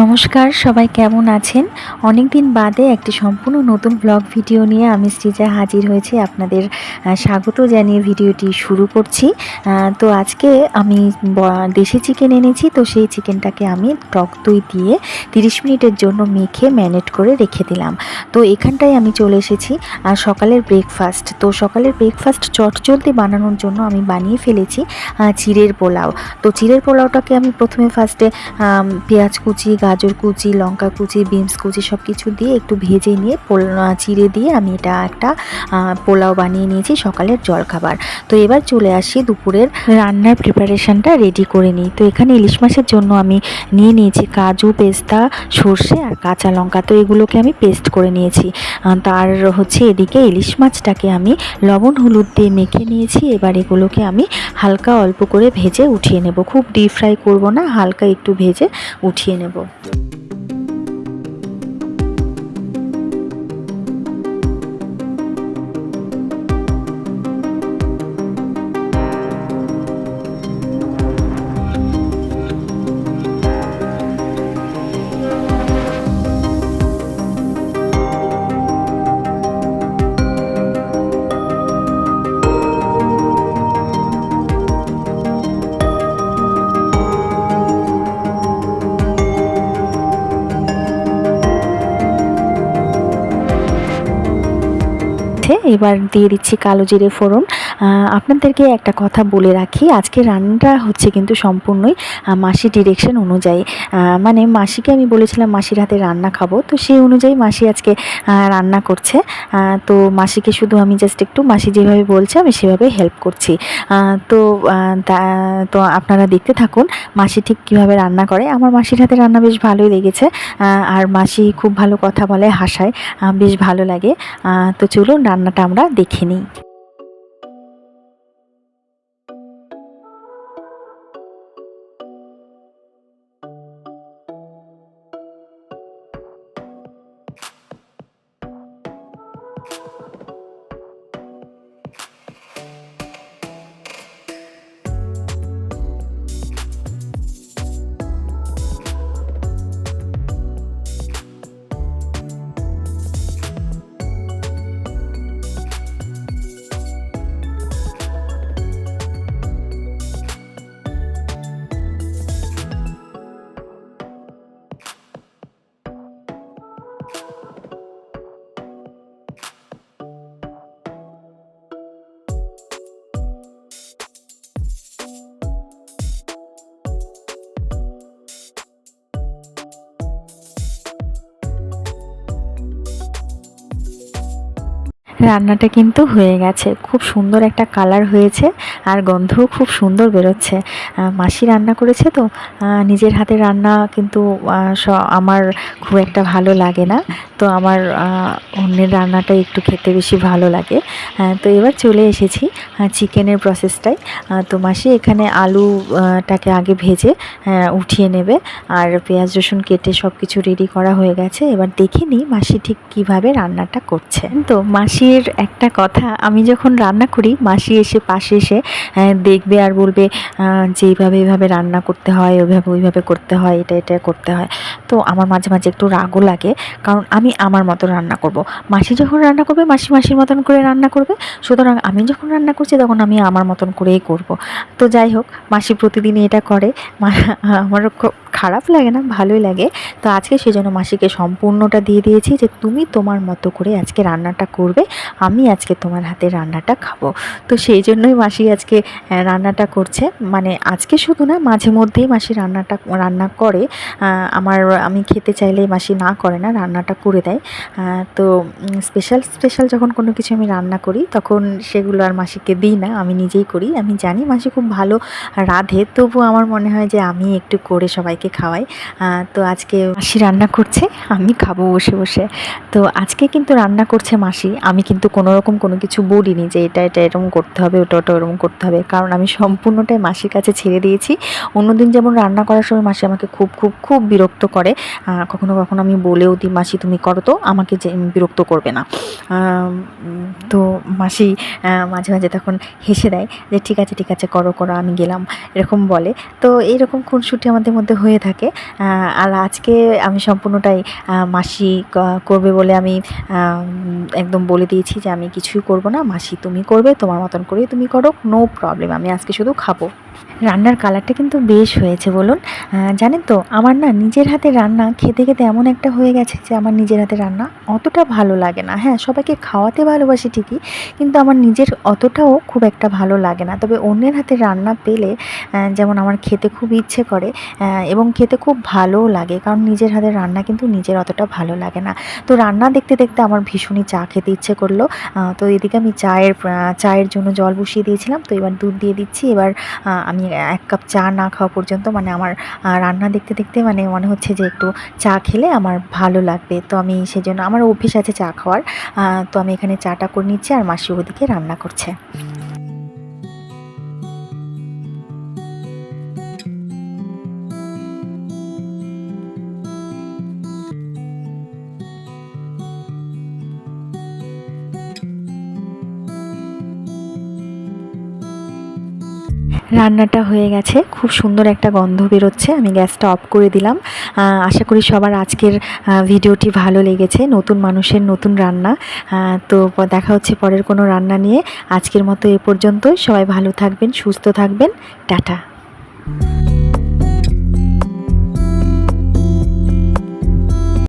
নমস্কার, সবাই কেমন আছেন? অনেক দিন বাদে একটি সম্পূর্ণ নতুন ব্লগ ভিডিও নিয়ে আমি সৃজা হাজির হয়েছি। আপনাদের স্বাগত জানিয়ে ভিডিওটি শুরু করছি। তো আজকে আমি দেশি চিকেন এনেছি, তো সেই চিকেনটাকে আমি টক দই দিয়ে তিরিশ মিনিটের জন্য মেখে ম্যানেট করে রেখে দিলাম। তো এখানটায় আমি চলে এসেছি, আর সকালের ব্রেকফাস্ট তো সকালের ব্রেকফাস্ট চটজলদি বানানোর জন্য আমি বানিয়ে ফেলেছি চিড়ের পোলাও। তো চিড়ের পোলাওটাকে আমি প্রথমে ফার্স্টে পেঁয়াজ কুচি গাজর কুচি, লঙ্কা কুচি, বিনস কুচি সব কিছু দিয়ে একটু ভেজে নিয়ে চিড়ে দিয়ে আমি এটা একটা পোলাও বানিয়ে নিয়েছি সকালের জলখাবার। তো এবার চলে আসি দুপুরের রান্নার প্রিপারেশনটা রেডি করে নিই। তো এখানে ইলিশ মাছের জন্য আমি নিয়ে নিয়েছি কাজু, পেস্তা, সর্ষে আর কাঁচা লঙ্কা। তো এগুলোকে আমি পেস্ট করে নিয়েছি। তার হচ্ছে এদিকে ইলিশ মাছটাকে আমি লবণ, হলুদ দিয়ে মেখে নিয়েছি। এবার এগুলোকে আমি হালকা অল্প করে ভেজে উঠিয়ে নেব। খুব ডিপ ফ্রাই করব না, হালকা একটু ভেজে উঠিয়ে নেব। thank you. আছে এবার দিয়ে দিচ্ছি কালো জিরে ফোড়ন। আপনাদেরকে একটা কথা বলে রাখি, আজকে রান্নাটা হচ্ছে কিন্তু সম্পূর্ণই মাসি ডিরেকশন অনুযায়ী। মানে মাসিকে আমি বলেছিলাম মাসির হাতে রান্না খাব, তো সেই অনুযায়ী মাসি আজকে রান্না করছে। তো মাসিকে শুধু আমি জাস্ট একটু, মাসি যেভাবে বলছে আমি সেভাবে হেল্প করছি। তা- তো আপনারা দেখতে থাকুন, মাসি ঠিক কীভাবে রান্না করে। আমার মাসির হাতে রান্না বেশ ভালোই লেগেছে আর মাসি খুব ভালো কথা বলে, হাসায় বেশ ভালো লাগে। তো চলুন রান্নাটা আমরা দেখে নিই। রান্নাটা কিন্তু হয়ে গেছে। খুব সুন্দর একটা কালার হয়েছে আর গন্ধও খুব সুন্দর বেরোচ্ছে। মাসি রান্না করেছে তো নিজের হাতে রান্না কিন্তু আমার খুব একটা ভালো লাগে না। তো আমার অন্যের রান্নাটা একটু খেতে বেশি ভালো লাগে। তো এবার চলে এসেছি চিকেনের প্রসেসটাই তো মাসি এখানে আলুটাকে আগে ভেজে উঠিয়ে নেবে। আর পেঁয়াজ, রসুন কেটে সব কিছু রেডি করা হয়ে গেছে। এবার দেখে নিই মাসি ঠিক কীভাবে রান্নাটা করছে। তো মাসির একটা কথা, আমি যখন রান্না করি, মাসি এসে পাশে এসে দেখবে আর বলবে যে এইভাবে এইভাবে রান্না করতে হয়, ওইভাবে ওইভাবে করতে হয়, এটা এটা করতে হয়। তো আমার মাঝে মাঝে একটু রাগও লাগে, কারণ আমি আমার মতো রান্না করব। মাসি যখন রান্না করবে, মাসি মাসির মতন করে রান্না করবে। সুতরাং আমি যখন রান্না করছি, তখন আমি আমার মতন করেই করব। তো যাই হোক, মাসি প্রতিদিনই এটা করে। আমারও খুব খারাপ লাগে না, ভালোই লাগে। তো আজকে সেজন্য মাসিকে সম্পূর্ণটা দিয়ে দিয়েছি যে, তুমি তোমার মতো করে আজকে রান্নাটা করবে। আমি আজকে তোমার হাতে রান্নাটা খাব। তো সেই জন্যই মাসি আজকে রান্নাটা করছে। মানে আজকে শুধু না, মাঝে মধ্যেই মাসি রান্নাটা, রান্না করে। আমার, আমি খেতে চাইলেই মাসি না করে না, রান্নাটা করে দেয়। তো স্পেশাল স্পেশাল যখন কোনো কিছু আমি রান্না করি, তখন সেগুলো আর মাসিকে দিই না, আমি নিজেই করি। আমি জানি মাসি খুব ভালো রাঁধে তবু আমার মনে হয় যে আমি একটু করে সবাইকে খাওয়াই। তো আজকে মাসি রান্না করছে, আমি খাব বসে বসে। তো আজকে কিন্তু রান্না করছে মাসি, আমি কিন্তু কোনো রকম কোনো কিছু বলিনি যে এটা এটা এরকম করতে হবে, ওটা ওটা ওরকম করতে হবে। কারণ আমি সম্পূর্ণটাই মাসির কাছে ছেড়ে দিয়েছি। অন্যদিন যেমন রান্না করার সময় মাসি আমাকে খুব খুব খুব বিরক্ত করে। কখনো কখনো আমি বলেও দিই, মাসি, তুমি করো তো, আমাকে যে বিরক্ত করবে না। তো মাসি মাঝে মাঝে তখন হেসে দেয় যে, ঠিক আছে ঠিক আছে, করো করো, আমি গেলাম। এরকম বলে। তো এইরকম খুনসুটি আমাদের মধ্যে হয়ে থাকে। আর আজকে আমি সম্পূর্ণটাই মাসি করবে বলে আমি, একদম বলে দিয়েছি যে আমি কিছুই করব না, মাসি তুমি করবে, তোমার মতন করে তুমি করো নো প্রবলেম আমি আজকে শুধু খাব। রান্নার কালারটা কিন্তু বেশ হয়েছে, বলুন। জানেন তো, আমার না নিজের হাতে রান্না খেতে খেতে এমন একটা হয়ে গেছে যে আমার নিজের হাতে রান্না অতটা ভালো লাগে না। হ্যাঁ সবাইকে খাওয়াতে ভালোবাসি ঠিকই, কিন্তু আমার নিজের অতটাও খুব একটা ভালো লাগে না। তবে অন্যের হাতে রান্না পেলে যেমন আমার খেতে খুব ইচ্ছে করে এবং খেতে খুব ভালোও লাগে, কারণ নিজের হাতে রান্না কিন্তু নিজের অতটা ভালো লাগে না। তো রান্না দেখতে দেখতে আমার ভীষণই চা খেতে ইচ্ছে করল। তো এদিকে আমি চায়ের চায়ের জন্য জল বসিয়ে দিয়েছিলাম, তো এবার দুধ দিয়ে দিচ্ছি। এবার আমি এক কাপ চা না খাওয়া পর্যন্ত মানে আমার রান্না দেখতে দেখতে মানে মনে হচ্ছে যে একটু চা খেলে আমার ভালো লাগবে। তো আমি সেজন্য আমার অভ্যেস আছে চা খাওয়ার। তো আমি এখানে চাটা করে নিচ্ছি আর মাসি ওদিকে রান্না করছে। রান্নাটা হয়ে গেছে। খুব সুন্দর একটা গন্ধ বেরোচ্ছে। আমি গ্যাসটা অফ করে দিলাম। আশা করি সবার আজকের ভিডিওটি ভালো লেগেছে। নতুন মানুষের নতুন রান্না। তো দেখা হচ্ছে পরের কোনো রান্না নিয়ে। আজকের মতো এ পর্যন্তই। সবাই ভালো থাকবেন, সুস্থ থাকবেন। টাটা।